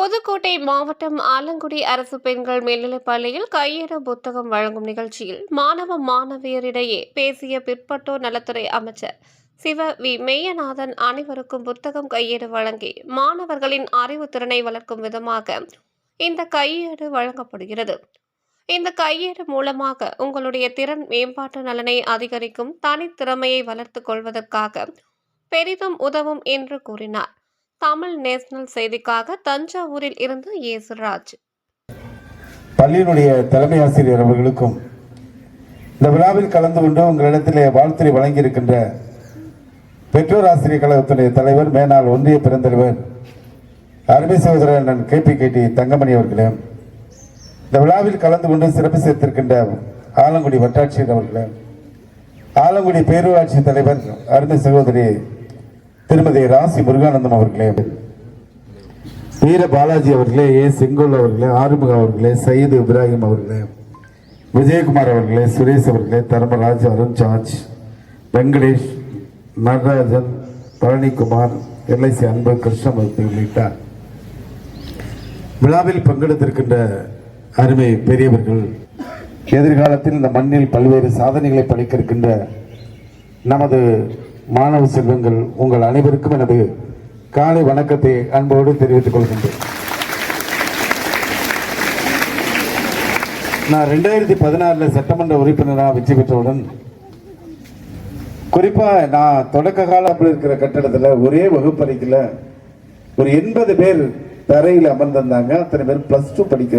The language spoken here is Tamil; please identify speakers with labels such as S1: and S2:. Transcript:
S1: புதுக்கோட்டை மாவட்டம் ஆலங்குடி அரசு பெண்கள் மேல்நிலைப் பள்ளியில் கையேடு புத்தகம் வழங்கும் நிகழ்ச்சியில் மாணவ மாணவியரிடையே பேசிய பிற்பட்டோர் நலத்துறை அமைச்சர் சிவ வி. மெய்யநாதன் அனைவருக்கும் புத்தகம் கையேடு வழங்கி மாணவர்களின் அறிவு திறனை வளர்க்கும் விதமாக இந்த கையேடு வழங்கப்படுகிறது. இந்த கையேடு மூலமாக உங்களுடைய திறன் மேம்பாட்டு நலனை அதிகரிக்கும் தனித்திறமையை வளர்த்துக் கொள்வதற்காக பெரிதும் உதவும் என்று கூறினார். தமிழ் நேஷனல் செய்திக்காக தஞ்சாவூரில் இருந்து இயேசுராஜ்
S2: பள்ளியினுடைய தலைமை ஆசிரியர் அவர்களுக்கும் இந்த விழாவில் கலந்து கொண்டு உங்களிடத்திலே வாழ்த்துறை வழங்கியிருக்கின்ற பெற்றோர் ஆசிரியர் கழகத்துடைய தலைவர் மேனாள் ஒன்றிய பெருந்தலைவர் அருமை சகோதரர் அண்ணன் கே பி கேடி தங்கமணி அவர்களே இந்த விழாவில் கலந்து கொண்டு சிறப்பு சேர்த்திருக்கின்ற ஆலங்குடி வட்டாட்சியர் அவர்களே ஆலங்குடி பேரூராட்சி தலைவர் அருமை சகோதரி திருமதி ராசி முருகானந்தம் அவர்களே வீர பாலாஜி அவர்களே ஏ செங்கோல் அவர்களே ஆறுமுக அவர்களே சயீது இப்ராஹிம் அவர்களே விஜயகுமார் அவர்களே சுரேஷ் அவர்களே தர்மராஜ் அருண் ஜார்ஜ் வெங்கடேஷ் நடராஜன் பழனிக்குமார் எல்ஐசி அன்பு கிருஷ்ணமூர்த்தி உள்ளிட்டார். விழாவில் பங்கெடுத்திருக்கின்ற அருமை பெரியவர்கள் எதிர்காலத்தில் இந்த மண்ணில் பல்வேறு சாதனைகளை படைக்க இருக்கின்ற நமது மாணவ செல்வங்கள் உங்கள் அனைவருக்கும் எனது காலை வணக்கத்தை அன்போடு தெரிவித்துக் கொள்கின்றேன். நான் ரெண்டாயிரத்தி பதினாறுல சட்டமன்ற உறுப்பினராக வெற்றி பெற்றவுடன் குறிப்பாக நான் தொடக்க காலத்தில் இருக்கிற கட்டடத்தில் ஒரே வகுப்பறைக்கில் ஒரு எண்பது பேர் தரையில் அமர்ந்திருந்தாங்க. அத்தனை பேர் ப்ளஸ் டூ படிக்கிற